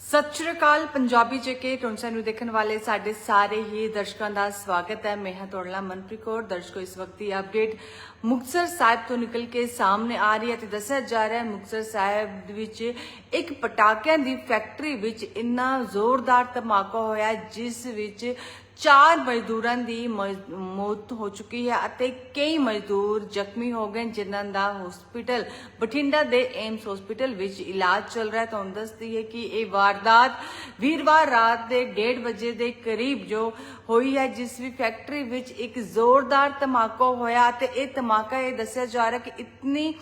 ਸਤਿ ਸ਼੍ਰੀ ਅਕਾਲ, ਪੰਜਾਬੀ ਜੇਕੇ ਟੋਨਸਾ ਨੂੰ ਦੇਖਣ ਵਾਲੇ ਸਾਡੇ ਸਾਰੇ ਹੀ ਦਰਸ਼ਕਾਂ ਦਾ ਸਵਾਗਤ ਹੈ। ਮੈਂ ਹਾਂ ਤੁਹਾਡਾ ਮਨਪ੍ਰੀਤ ਕੌਰ, ਦਰਸ਼ਕੋ ਇਸ ਵਕਤ ਦੀ ਅਪਡੇਟ ਮੁਕਤਸਰ ਸਾਹਿਬ ਤੋਂ ਨਿਕਲ ਕੇ ਸਾਹਮਣੇ ਆ ਰਹੀ ਹੈ ਤੇ ਦੱਸਿਆ ਜਾ ਰਿਹਾ ਹੈ, ਮੁਕਤਸਰ ਸਾਹਿਬ ਦੇ ਵਿੱਚ ਇੱਕ ਪਟਾਕਿਆਂ ਦੀ ਫੈਕਟਰੀ ਵਿੱਚ ਇੰਨਾ ਜ਼ੋਰਦਾਰ ਧਮਾਕਾ ਹੋਇਆ, ਜਿਸ ਵਿੱਚ ਚਾਰ ਮਜ਼ਦੂਰਾਂ ਦੀ ਮੌਤ ਹੋ ਚੁੱਕੀ ਹੈ ਅਤੇ ਕਈ ਮਜ਼ਦੂਰ ਜ਼ਖਮੀ ਹੋ ਗਏ ਜਿਨ੍ਹਾਂ ਦਾ ਹਸਪੀਟਲ ਬਠਿੰਡਾ ਦੇ ਏਮਸ ਹਸਪੀਟਲ ਵਿੱਚ ਇਲਾਜ ਚੱਲ ਰਿਹਾ ਹੈ। ਤੁਹਾਨੂੰ ਦੱਸਦੀ ਹੈ ਕਿ ਇਹ ਵਾਰਦਾਤ ਵੀਰਵਾਰ ਰਾਤ ਦੇ 1:30 ਵਜੇ ਦੇ ਕਰੀਬ ਜੋ ਹੋਈ ਹੈ, ਜਿਸ ਵੀ ਫੈਕਟਰੀ ਵਿੱਚ ਇੱਕ ਜ਼ੋਰਦਾਰ ਧਮਾਕਾ ਹੋਇਆ ਤੇ ਇਹ ਧਮਾਕਾ ਇਹ ਦੱਸਿਆ ਜਾ ਰਿਹਾ ਕਿ ਇਤਨੀ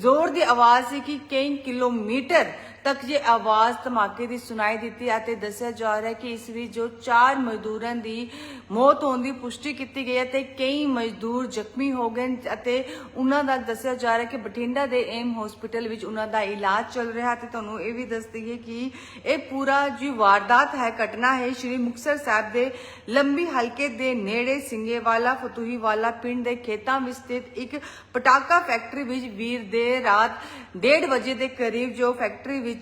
ਜ਼ੋਰ ਦੀ ਆਵਾਜ਼ ਸੀ ਕਿ ਕਈ ਕਿਲੋਮੀਟਰ ਤੱਕ ਇਹ ਆਵਾਜ਼ ਧਮਾਕੇ ਦੀ ਸੁਣਾਈ ਦਿੱਤੀ ਅਤੇ ਦੱਸਿਆ ਜਾ ਰਿਹਾ ਹੈ ਕਿ ਇਸ ਵਿੱਚ ਜੋ ਚਾਰ ਮਜ਼ਦੂਰਾਂ ਦੀ ਮੌਤ ਹੋਣ ਦੀ ਪੁਸ਼ਟੀ ਕੀਤੀ ਗਈ ਹੈ ਤੇ ਕਈ ਮਜ਼ਦੂਰ ਜ਼ਖਮੀ ਹੋ ਗਏ ਅਤੇ ਉਹਨਾਂ ਦਾ ਦੱਸਿਆ ਜਾ ਰਿਹਾ ਹੈ ਕਿ ਬਠਿੰਡਾ ਦੇ ਏਮ ਹਸਪੀਟਲ ਵਿੱਚ ਉਹਨਾਂ ਦਾ ਇਲਾਜ ਚੱਲ ਰਿਹਾ ਤੇ ਤੁਹਾਨੂੰ ਇਹ ਵੀ ਦੱਸ ਦਈਏ ਕਿ ਇਹ ਪੂਰਾ ਜੀ ਵਾਰਦਾਤ ਹੈ, ਘਟਨਾ ਹੈ। ਸ਼੍ਰੀ ਮੁਕਤਸਰ ਸਾਹਿਬ ਦੇ ਲੰਬੀ ਹਲਕੇ ਦੇ ਨੇੜੇ ਸਿੰਗੇਵਾਲਾ, ਫਤੂਹੀਵਾਲਾ ਪਿੰਡ ਦੇ ਖੇਤਾਂ ਵਿੱਚ ਸਥਿਤ ਇੱਕ ਪਟਾਕਾ ਫੈਕਟਰੀ ਵਿੱਚ ਵੀਰ ਦੇ ਰਾਤ 1:30 ਵਜੇ ਦੇ ਕਰੀਬ ਜੋ ਫੈਕਟਰੀ ਵਿੱਚ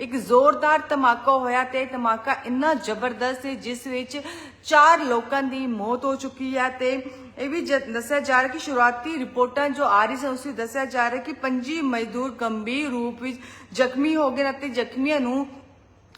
ਇੱਕ ਜ਼ੋਰਦਾਰ ਧਮਾਕਾ ਹੋਇਆ ਤੇ ਧਮਾਕਾ ਇੰਨਾ ਜ਼ਬਰਦਸਤ ਸੀ, ਜਿਸ ਵਿੱਚ ਚਾਰ ਲੋਕਾਂ ਦੀ ਮੌਤ ਹੋ ਚੁੱਕੀ ਹੈ ਤੇ ਇਹ ਵੀ ਦੱਸਿਆ ਜਾ ਰਿਹਾ ਕਿ ਸ਼ੁਰੂਆਤੀ ਰਿਪੋਰਟਾਂ ਜੋ ਆ ਰਹੀ ਸਨ, ਉਸ ਵਿੱਚ ਦੱਸਿਆ ਜਾ ਰਿਹਾ ਕਿ 25 ਮਜ਼ਦੂਰ ਗੰਭੀਰ ਰੂਪ ਵਿੱਚ ਜ਼ਖਮੀ ਹੋ ਗਏ ਅਤੇ ਜ਼ਖਮੀਆਂ ਨੂੰ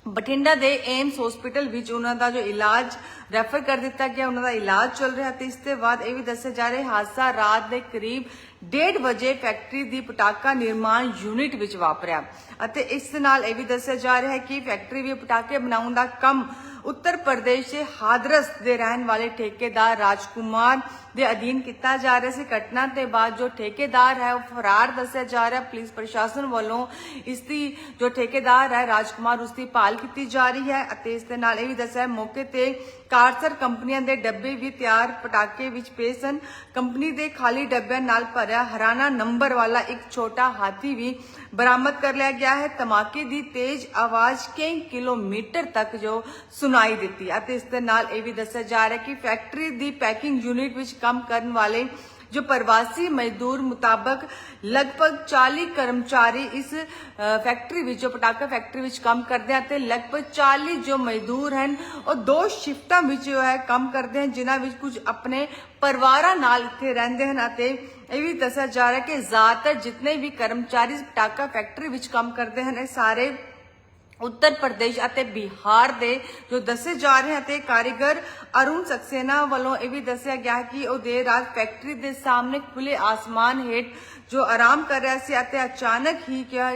ਬਠਿੰਡਾ ਦੇ ਏਮਸ ਹਸਪੀਟਲ ਵਿੱਚ ਉਹਨਾਂ ਦਾ ਜੋ ਇਲਾਜ ਰੈਫਰ ਕਰ ਦਿੱਤਾ ਗਿਆ, ਉਹਨਾਂ ਦਾ ਇਲਾਜ ਚੱਲ ਰਿਹਾ ਤੇ ਇਸ ਦੇ ਬਾਅਦ ਇਹ ਵੀ ਦੱਸਿਆ ਜਾ ਰਿਹਾ, ਹਾਦਸਾ ਰਾਤ ਦੇ ਕਰੀਬ 1:30 ਵਜੇ ਫੈਕਟਰੀ ਦੀ ਪਟਾਕਾ ਨਿਰਮਾਣ ਯੂਨਿਟ ਵਿੱਚ ਵਾਪਰਿਆ। ਅਤੇ ਇਸ ਨਾਲ ਇਹ ਵੀ ਦੱਸਿਆ ਜਾ ਰਿਹਾ ਹੈ ਕਿ ਫੈਕਟਰੀ ਵੀ ਪਟਾਕੇ ਬਣਾਉਣ ਦਾ ਕੰਮ ਉੱਤਰ ਪ੍ਰਦੇਸ਼ ਦੇ ਹਾਦਰਸ ਦੇ ਰਹਿਣ ਵਾਲੇ ਠੇਕੇਦਾਰ ਰਾਜਕੁਮਾਰ ਦੇ ਅਧੀਨ ਕੀਤਾ ਜਾ ਰਿਹਾ ਸੀ। ਘਟਨਾ ਤੇ ਬਾਅਦ ਜੋ ਠੇਕੇਦਾਰ ਹੈ, ਉਹ ਫਰਾਰ ਦੱਸਿਆ ਜਾ ਰਿਹਾ। ਪੁਲਿਸ ਪ੍ਰਸ਼ਾਸਨ ਵੱਲੋਂ ਇਸ ਦੀ ਜੋ ਠੇਕੇਦਾਰ ਹੈ, ਰਾਜਕੁਮਾਰ, ਉਸ ਦੀ ਭਾਲ ਕੀਤੀ ਜਾ ਰਹੀ ਹੈ ਅਤੇ ਇਸ ਦੇ ਨਾਲ ਇਹ ਵੀ ਦੱਸਿਆ ਮੌਕੇ ਤੇ ਕਾਰਸਰ ਕੰਪਨੀਆਂ ਦੇ ਡੱਬੇ ਵੀ ਤਿਆਰ, ਪਟਾਕੇ ਵਿੱਚ ਪਏ ਸਨ। ਕੰਪਨੀ ਦੇ ਖਾਲੀ ਡੱਬਿਆਂ ਨਾਲ ਭਰਿਆ ਹਰਾਨਾ ਨੰਬਰ ਵਾਲਾ ਇੱਕ ਛੋਟਾ ਹਾਥੀ ਵੀ ਬਰਾਮਦ ਕਰ ਲਿਆ ਗਿਆ ਹੈ। ਧਮਾਕੇ ਦੀ ਤੇਜ਼ ਆਵਾਜ਼ ਕਈ ਕਿਲੋਮੀਟਰ ਤੱਕ ਜੋ ਸੁਣਾਈ ਦਿੱਤੀ ਅਤੇ ਇਸ ਦੇ ਨਾਲ ਇਹ ਵੀ ਦੱਸਿਆ ਜਾ ਰਿਹਾ ਕਿ ਫੈਕਟਰੀ ਦੀ ਪੈਕਿੰਗ ਯੂਨਿਟ ਵਿੱਚ ਕੰਮ ਕਰਨ ਵਾਲੇ ਜੋ ਪ੍ਰਵਾਸੀ ਮਜ਼ਦੂਰ ਮੁਤਾਬਕ ਲਗਭਗ 40 ਕਰਮਚਾਰੀ ਇਸ ਫੈਕਟਰੀ ਵਿੱਚ, ਜੋ ਪਟਾਕਾ ਫੈਕਟਰੀ ਵਿੱਚ ਕੰਮ ਕਰਦੇ ਹਨ ਤੇ ਲਗਭਗ 40 ਜੋ ਮਜ਼ਦੂਰ ਹਨ, ਉਹ ਦੋ ਸ਼ਿਫਟਾਂ ਵਿੱਚ ਜੋ ਹੈ ਕੰਮ ਕਰਦੇ ਹਨ, ਜਿਨ੍ਹਾਂ ਵਿੱਚ ਕੁਝ ਆਪਣੇ ਪਰਿਵਾਰਾਂ ਨਾਲ ਇੱਥੇ ਰਹਿੰਦੇ ਹਨ ਅਤੇ ਇਹ ਵੀ ਦੱਸਿਆ ਜਾ ਰਿਹਾ ਕਿ ਜ਼ਿਆਦਾਤਰ ਜਿਤਨੇ ਵੀ ਕਰਮਚਾਰੀ ਪਟਾਕਾ ਫੈਕਟਰੀ ਵਿੱਚ ਕੰਮ ਕਰਦੇ ਹਨ, ਇਹ ਸਾਰੇ ਉੱਤਰ ਪ੍ਰਦੇਸ਼ ਅਤੇ ਬਿਹਾਰ ਦੇ ਜੋ ਦੱਸੇ ਜਾ ਰਹੇ ਅਤੇ ਕਾਰੀਗਰ ਅਰੁਣ ਸਕਸੇਨਾ ਵੱਲੋਂ ਇਹ ਵੀ ਦੱਸਿਆ ਗਿਆ ਕਿ ਉਹ ਦੇਰ ਰਾਤ ਫੈਕਟਰੀ ਦੇ ਸਾਹਮਣੇ ਖੁੱਲੇ ਆਸਮਾਨ ਹੇਠ ਜੋ ਆਰਾਮ ਕਰ ਰਿਹਾ ਸੀ ਅਤੇ ਅਚਾਨਕ ਹੀ ਕਿਹਾ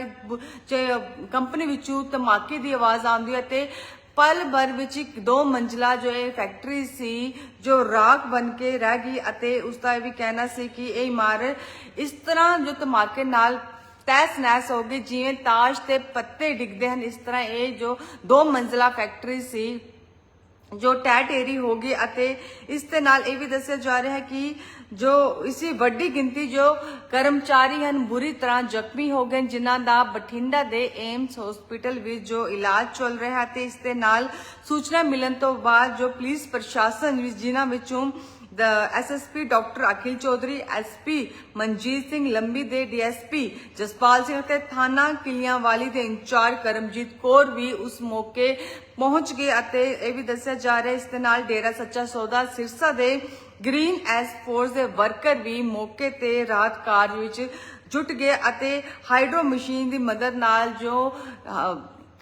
ਕੰਪਨੀ ਵਿੱਚੋਂ ਧਮਾਕੇ ਦੀ ਆਵਾਜ਼ ਆਉਂਦੀ ਹੈ ਤੇ ਪਲ ਭਰ ਵਿੱਚ ਇੱਕ ਦੋ ਮੰਜ਼ਲਾ ਜੋ ਇਹ ਫੈਕਟਰੀ ਸੀ, ਜੋ ਰਾਖ ਬਣ ਕੇ ਰਹਿ ਗਈ ਅਤੇ ਉਸ ਦਾ ਇਹ ਵੀ ਕਹਿਣਾ ਸੀ ਕਿ ਇਹ ਇਮਾਰਤ ਇਸ ਤਰ੍ਹਾਂ ਜੋ ਧਮਾਕੇ ਨਾਲ ਤੈਸ ਨੈਸ ਹੋ ਗਈ, ਜਿਵੇਂ ਤਾਸ਼ ਤੇ ਪੱਤੇ ਡਿੱਗਦੇ ਹਨ। ਇਸ ਤਰ੍ਹਾਂ ਇਹ ਜੋ ਦੋ ਮੰਜ਼ਲਾ ਫੈਕਟਰੀ ਸੀ, ਜੋ ਟੈ ਹੋ ਗਈ ਅਤੇ ਇਸ ਦੇ ਨਾਲ ਇਹ ਵੀ ਦੱਸਿਆ ਜਾ ਰਿਹਾ ਹੈ ਕਿ ਜੋ ਇਸੀ ਵੱਡੀ ਗਿਣਤੀ ਜੋ ਕਰਮਚਾਰੀ ਹਨ, ਬੁਰੀ ਤਰ੍ਹਾਂ ਜ਼ਖਮੀ ਹੋ ਗਏ ਜਿਨ੍ਹਾਂ ਦਾ ਬਠਿੰਡਾ ਦੇ ਏਮਸ ਹਸਪੀਟਲ ਵਿੱਚ ਜੋ ਇਲਾਜ ਚੱਲ ਰਿਹਾ ਹੈ ਤੇ ਇਸ ਦੇ ਨਾਲ ਸੂਚਨਾ ਮਿਲਣ ਤੋਂ ਬਾਅਦ ਜੋ ਪੁਲਿਸ ਪ੍ਰਸ਼ਾਸਨ ਵਿੱਚ, ਜਿਨ੍ਹਾਂ ਵਿੱਚੋਂ the SSP doctor Akhil Chaudhary SP Manjit Singh Lambi ਦੇ ਡੀਐਸਪੀ ਜਸਪਾਲ ਸਿੰਘ ਅਤੇ ਥਾਣਾ ਕਿਲਿਆਂਵਾਲੀ ਦੇ ਇੰਚਾਰਜ ਕਰਮਜੀਤ ਕੌਰ ਵੀ ਉਸ ਮੌਕੇ ਪਹੁੰਚ ਗਏ ਅਤੇ ਇਹ ਵੀ ਦੱਸਿਆ ਜਾ ਰਿਹਾ ਇਸ ਦੇ ਨਾਲ ਡੇਰਾ ਸੱਚਾ ਸੌਦਾ ਸਿਰਸਾ ਦੇ ਗ੍ਰੀਨ ਐਸ ਫੋਰਸ ਦੇ ਵਰਕਰ ਵੀ ਮੌਕੇ ਤੇ ਰਾਤ ਕਾਰਜ ਵਿੱਚ ਜੁਟ ਗਏ ਅਤੇ ਹਾਈਡਰੋ ਮਸ਼ੀਨ ਦੀ ਮਦਦ ਨਾਲ ਜੋ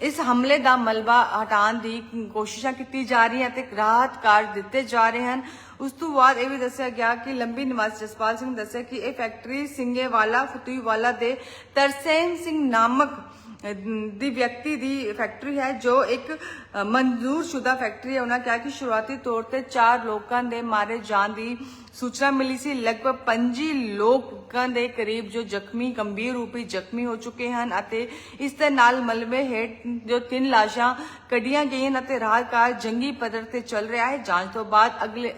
ਇਸ ਹਮਲੇ ਦਾ ਮਲਬਾ ਹਟਾਉਣ ਦੀ ਕੋਸ਼ਿਸ਼ਾਂ ਕੀਤੀ ਜਾ ਰਹੀਆਂ ਤੇ ਰਾਹਤ ਕਾਰਜ ਦਿੱਤੇ ਜਾ ਰਹੇ ਹਨ। ਉਸ ਤੋਂ ਬਾਅਦ ਇਹ ਵੀ ਦੱਸਿਆ ਗਿਆ ਕਿ ਲੰਬੀ ਨਿਵਾਸ ਜਸਪਾਲ ਸਿੰਘ ਨੇ ਦੱਸਿਆ ਕਿ ਇਹ ਫੈਕਟਰੀ ਸਿੰਗੇਵਾਲਾ, ਫਤੂਹੀਵਾਲਾ ਦੇ ਤਰਸੇਮ ਸਿੰਘ ਨਾਮਕ ਦੀ ਵਿਅਕਤੀ ਦੀ ਫੈਕਟਰੀ ਹੈ ਜੋ ਇੱਕ ਅਹ, ਮਨਜ਼ੂਰ ਸ਼ੁਦਾ ਫੈਕਟਰੀ ਹੈ। ਉਹਨਾਂ ਕਿਹਾ ਕਿ ਸ਼ੁਰੂਆਤੀ ਤੌਰ ਤੇ ਚਾਰ ਲੋਕਾਂ ਦੇ ਮਾਰੇ ਜਾਣ ਦੀ ਸੂਚਨਾ ਮਿਲੀ ਸੀ। ਲਗਭਗ 25 ਲੋਕਾਂ ਦੇ ਕਰੀਬ ਜੋ ਜ਼ਖਮੀ ਗੰਭੀਰ ਰੂਪ ਵਿੱਚ ਜ਼ਖਮੀ ਹੋ ਚੁੱਕੇ ਹਨ ਅਤੇ ਇਸ ਦੇ ਨਾਲ ਮਲਬੇ ਹੇਠ ਜੋ ਤਿੰਨ ਲਾਸ਼ਾਂ ਕੱਢੀਆਂ ਗਈਆਂ ਹਨ ਅਤੇ ਰਾਹਕਾਰ ਜੰਗੀ ਪੱਧਰ ਤੇ ਚੱਲ ਰਿਹਾ ਹੈ। ਜਾਂਚ ਤੋਂ ਬਾਅਦ ਅਗਲੇ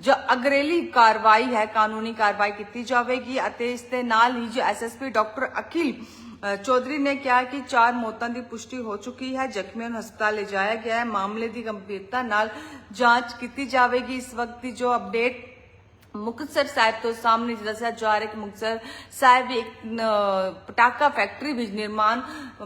ਜੋ ਅਗਰੇਲੀ ਕਾਰਵਾਈ ਹੈ ਕਾਨੂੰਨੀ ਕਾਰਵਾਈ ਕੀਤੀ ਜਾਵੇਗੀ ਅਤੇ ਇਸ ਦੇ ਨਾਲ ਹੀ ਜੋ ਐਸਐਸਪੀ ਡਾਕਟਰ ਅਖਿਲ ਚੌਧਰੀ ਨੇ ਕਿਹਾ ਕਿ ਚਾਰ ਮੌਤਾਂ ਦੀ ਪੁਸ਼ਟੀ ਹੋ ਚੁੱਕੀ ਹੈ, ਜ਼ਖਮੀਆਂ ਨੂੰ ਹਸਪਤਾਲ ਲਿਜਾਇਆ ਗਿਆ ਹੈ। ਮਾਮਲੇ ਦੀ ਗੰਭੀਰਤਾ ਨਾਲ ਜਾਂਚ ਕੀਤੀ ਜਾਵੇਗੀ। ਇਸ ਵਕਤ ਦੀ ਜੋ ਅਪਡੇਟ ਮੁਕਤਸਰ ਸਾਹਿਬ ਤੋਂ ਸਾਹਮਣੇ ਦੱਸਿਆ ਜਾ ਰਿਹਾ ਕਿ ਮੁਕਤਸਰ ਸਾਹਿਬ ਇੱਕ ਪਟਾਕਾ ਫੈਕਟਰੀ ਵਿੱਚ ਨਿਰਮਾਣ,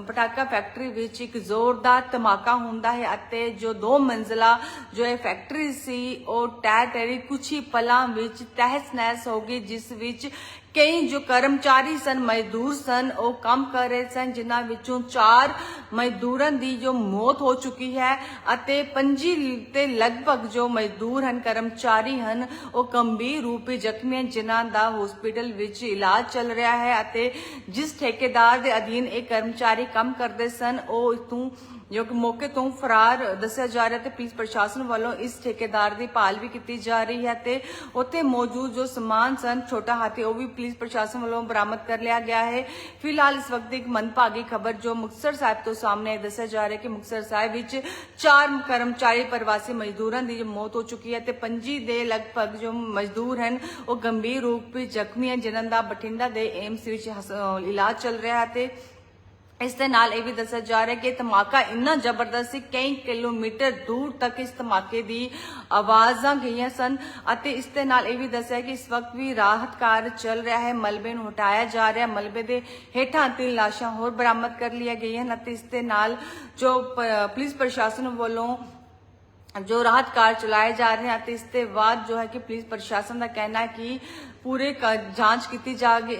ਪਟਾਕਾ ਫੈਕਟਰੀ ਵਿੱਚ ਇੱਕ ਜ਼ੋਰਦਾਰ ਧਮਾਕਾ ਹੁੰਦਾ ਹੈ ਅਤੇ ਜੋ ਦੋ ਮੰਜ਼ਲਾ ਜੋ ਇਹ ਫੈਕਟਰੀ ਸੀ, ਉਹ ਟੈ ਟੈਰੀ ਕੁਛ ਹੀ ਪਲਾਂ ਵਿੱਚ ਤਹਿਸ ਨਹਿਸ ਹੋ ਗਈ, ਜਿਸ ਵਿੱਚ ਕਈ ਜੋ ਕਰਮਚਾਰੀ ਸਨ, ਮਜ਼ਦੂਰ ਸਨ, ਉਹ ਕੰਮ ਕਰ ਰਹੇ ਸਨ, ਜਿਨ੍ਹਾਂ ਵਿੱਚੋਂ ਚਾਰ ਮਜ਼ਦੂਰਾਂ ਦੀ ਜੋ ਮੌਤ ਹੋ ਚੁੱਕੀ ਹੈ ਅਤੇ ਪੰਜੀ ਤੇ ਲਗਭਗ ਜੋ ਮਜ਼ਦੂਰ ਹਨ, ਕਰਮਚਾਰੀ ਹਨ, ਉਹ ਗੰਭੀਰ ਰੂਪ ਵਿੱਚ ਜ਼ਖਮੀ ਹਨ, ਜਿਨ੍ਹਾਂ ਦਾ ਹਸਪੀਟਲ ਵਿੱਚ ਇਲਾਜ ਚੱਲ ਰਿਹਾ ਹੈ ਅਤੇ ਜਿਸ ਠੇਕੇਦਾਰ ਦੇ ਅਧੀਨ ਇਹ ਕਰਮਚਾਰੀ ਕੰਮ ਕਰਦੇ ਸਨ, ਉਹ ਇਤੋਂ ਜੋ ਕਿ ਮੌਕੇ ਤੋਂ ਫਰਾਰ ਦੱਸਿਆ ਜਾ ਰਿਹਾ ਤੇ ਪੁਲਿਸ ਪ੍ਰਸ਼ਾਸਨ ਵੱਲੋਂ ਇਸ ਠੇਕੇਦਾਰ ਦੀ ਭਾਲ ਵੀ ਕੀਤੀ ਜਾ ਰਹੀ ਹੈ ਤੇ ਉੱਥੇ ਮੌਜੂਦ ਜੋ ਸਮਾਨ ਸਨ, ਛੋਟਾ ਹਾਥੀ, ਉਹ ਵੀ ਪੁਲਿਸ ਪ੍ਰਸ਼ਾਸਨ ਵੱਲੋਂ ਬਰਾਮਦ ਕਰ ਲਿਆ ਗਿਆ ਹੈ। ਫਿਲਹਾਲ ਇਸ ਵਕਤ ਇੱਕ ਮੰਦਭਾਗੀ ਖਬਰ ਜੋ ਮੁਕਤਸਰ ਸਾਹਿਬ ਤੋਂ ਸਾਹਮਣੇ ਦੱਸਿਆ ਜਾ ਰਿਹਾ ਕਿ ਮੁਕਤਸਰ ਸਾਹਿਬ ਵਿੱਚ ਚਾਰ ਕਰਮਚਾਰੀ ਪ੍ਰਵਾਸੀ ਮਜ਼ਦੂਰਾਂ ਦੀ ਮੌਤ ਹੋ ਚੁੱਕੀ ਹੈ ਤੇ ਪੰਜੀ ਦੇ ਲਗਭਗ ਜੋ ਮਜ਼ਦੂਰ ਹਨ, ਉਹ ਗੰਭੀਰ ਰੂਪ ਵਿੱਚ ਜ਼ਖਮੀ ਹਨ, ਜਿਨ੍ਹਾਂ ਦਾ ਬਠਿੰਡਾ ਦੇ ਏਮਸ ਵਿੱਚ ਇਲਾਜ ਚੱਲ ਰਿਹਾ ਹੈ ਤੇ ਇਸ ਦੇ ਨਾਲ ਇਹ ਵੀ ਦੱਸਿਆ ਜਾ ਰਿਹਾ ਕਿ ਧਮਾਕਾ ਇੰਨਾ ਜ਼ਬਰਦਸਤ ਸੀ, ਕਈ ਕਿਲੋਮੀਟਰ ਦੂਰ ਤੱਕ ਇਸ ਧਮਾਕੇ ਦੀ ਆਵਾਜ਼ਾਂ ਗਈਆਂ ਸਨ ਅਤੇ ਇਸ ਦੇ ਨਾਲ ਇਹ ਵੀ ਦੱਸਿਆ ਕਿ ਇਸ ਵਕਤ ਵੀ ਰਾਹਤ ਕਾਰਜ ਚੱਲ ਰਿਹਾ ਹੈ, ਮਲਬੇ ਨੂੰ ਹਟਾਇਆ ਜਾ ਰਿਹਾ, ਮਲਬੇ ਦੇ ਹੇਠਾਂ ਤਿੰਨ ਲਾਸ਼ਾਂ ਹੋਰ ਬਰਾਮਦ ਕਰ ਲਈਆਂ ਗਈਆਂ ਹਨ ਅਤੇ ਇਸ ਦੇ ਨਾਲ ਜੋ ਪੁਲਿਸ ਪ੍ਰਸ਼ਾਸਨ ਵੱਲੋਂ ਜੋ ਰਾਹਤ ਕਾਰ ਚਲਾਏ ਜਾ ਰਹੇ ਹਨ ਅਤੇ ਇਸ ਦੇ ਬਾਅਦ ਜੋ ਹੈ ਕਿ ਪੁਲਿਸ ਪ੍ਰਸ਼ਾਸਨ ਦਾ ਕਹਿਣਾ ਹੈ ਕਿ ਪੂਰੇ ਜਾਂਚ ਕੀਤੀ ਜਾਗੀ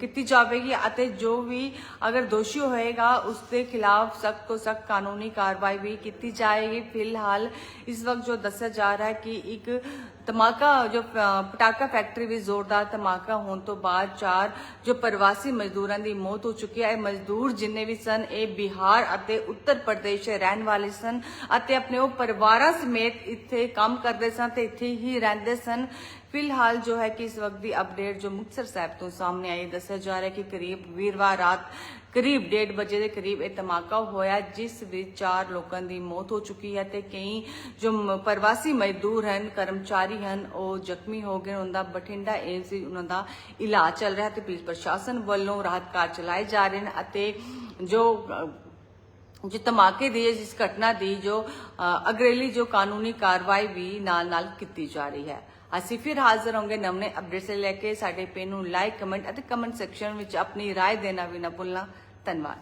ਕੀਤੀ ਜਾਵੇਗੀ ਅਤੇ ਜੋ ਵੀ ਅਗਰ ਦੋਸ਼ੀ ਹੋਏਗਾ ਉਸ ਦੇ ਖਿਲਾਫ ਸਖਤ ਤੋਂ ਸਖਤ ਕਾਨੂੰਨੀ ਕਾਰਵਾਈ ਵੀ ਕੀਤੀ ਜਾਏਗੀ। ਫਿਲਹਾਲ ਇਸ ਵਕਤ ਜੋ ਦੱਸਿਆ ਜਾ ਰਿਹਾ ਹੈ ਕਿ ਇੱਕ ਧਮਾਕਾ, ਜੋ ਪਟਾਕਾ ਫੈਕਟਰੀ ਵਿੱਚ ਜ਼ੋਰਦਾਰ ਧਮਾਕਾ ਹੋਣ ਤੋਂ ਬਾਅਦ ਚਾਰ ਜੋ ਪ੍ਰਵਾਸੀ ਮਜ਼ਦੂਰਾਂ ਦੀ ਮੌਤ ਹੋ ਚੁੱਕੀ ਹੈ। ਮਜ਼ਦੂਰ ਜਿੰਨੇ ਵੀ ਸਨ, ਇਹ ਬਿਹਾਰ ਅਤੇ ਉੱਤਰ ਪ੍ਰਦੇਸ਼ ਦੇ ਰਹਿਣ ਵਾਲੇ ਸਨ ਅਤੇ ਆਪਣੇ ਉਹ ਪਰਿਵਾਰਾਂ ਸਮੇਤ ਇੱਥੇ ਕੰਮ ਕਰਦੇ ਸਨ ਤੇ ਇੱਥੇ ਹੀ ਰਹਿੰਦੇ ਸਨ। ਫਿਲਹਾਲ ਜੋ ਹੈ ਕਿ ਇਸ ਵਕਤ ਦੀ ਅਪਡੇਟ ਜੋ ਮੁਕਤਸਰ ਸਾਹਿਬ ਤੋਂ ਸਾਹਮਣੇ ਆਈ ਦੱਸਿਆ ਜਾ ਰਿਹਾ ਹੈ ਕਿ ਕਰੀਬ ਵੀਰਵਾਰ ਰਾਤ ਕਰੀਬ 1:30 ਵਜੇ ਦੇ ਕਰੀਬ ਇਹ ਧਮਾਕਾ ਹੋਇਆ ਜਿਸ ਵਿੱਚ ਚਾਰ ਲੋਕਾਂ ਦੀ ਮੌਤ ਹੋ ਚੁੱਕੀ ਹੈ ਤੇ ਕਈ ਜੋ ਪ੍ਰਵਾਸੀ ਮਜ਼ਦੂਰ ਹਨ ਕਰਮਚਾਰੀ ਹਨ ਉਹ ਜ਼ਖਮੀ ਹੋ ਗਏ ਉਹਨਾਂ ਦਾ ਬਠਿੰਡਾ ਏਮਸ ਵਿੱਚ ਉਹਨਾਂ ਦਾ ਇਲਾਜ ਚੱਲ ਰਿਹਾ ਤੇ ਪੁਲਿਸ ਪ੍ਰਸ਼ਾਸਨ ਵੱਲੋਂ ਰਾਹਤ ਕਾਰ ਚਲਾਏ ਜਾ ਰਹੇ ਨੇ ਅਤੇ ਜੋ ਅ, ਜੋ ਧਮਾਕੇ ਦੀ ਜਿਸ ਘਟਨਾ ਦੀ ਜੋ ਅ, ਅਗਰੇਲੀ ਜੋ ਕਾਨੂੰਨੀ ਕਾਰਵਾਈ ਵੀ ਨਾਲ ਨਾਲ ਕੀਤੀ ਜਾ ਰਹੀ ਹੈ ਅਸੀਂ ਫਿਰ ਹਾਜ਼ਰ ਹੋਵਾਂਗੇ ਨਵੇਂ ਅਪਡੇਟਸ ਲੈ ਕੇ ਸਾਡੇ ਪੇਜ ਨੂੰ ਲਾਈਕ ਕਮੈਂਟ ਅਤੇ ਕਮੈਂਟ ਸੈਕਸ਼ਨ ਵਿੱਚ ਆਪਣੀ رائے ਦੇਣਾ ਵੀ ਨਾ ਭੁੱਲਣਾ ਧੰਨਵਾਦ